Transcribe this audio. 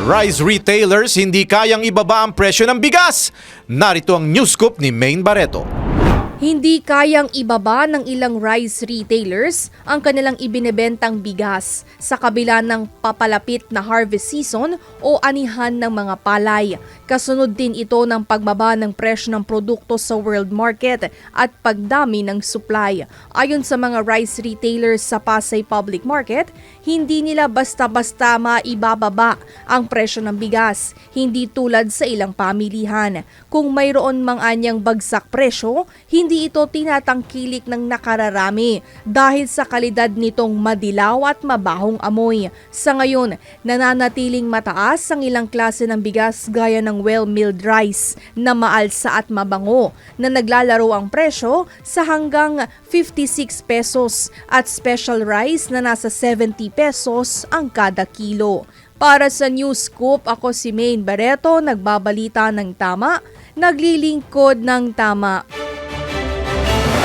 Rice retailers hindi kayang ibaba ang presyo ng bigas. Narito ang news scoop ni Maine Barreto. Hindi kayang ibaba ng ilang rice retailers ang kanilang ibinebentang bigas sa kabila ng papalapit na harvest season o anihan ng mga palay. Kasunod din ito ng pagbaba ng presyo ng produkto sa world market at pagdami ng supply. Ayon sa mga rice retailers sa Pasay Public Market, hindi nila basta-basta maibababa ang presyo ng bigas, hindi tulad sa ilang pamilihan. Kung mayroon mang anyang bagsak presyo, hindi ito tinatangkilik ng nakararami dahil sa kalidad nitong madilaw at mabahong amoy. Sa ngayon, nananatiling mataas ang ilang klase ng bigas gaya ng well-milled rice na maalsa at mabango na naglalaro ang presyo sa hanggang 56 pesos at special rice na nasa 70 pesos ang kada kilo. Para sa News Scoop, ako si Maine Barreto, nagbabalita ng tama, naglilingkod ng tama.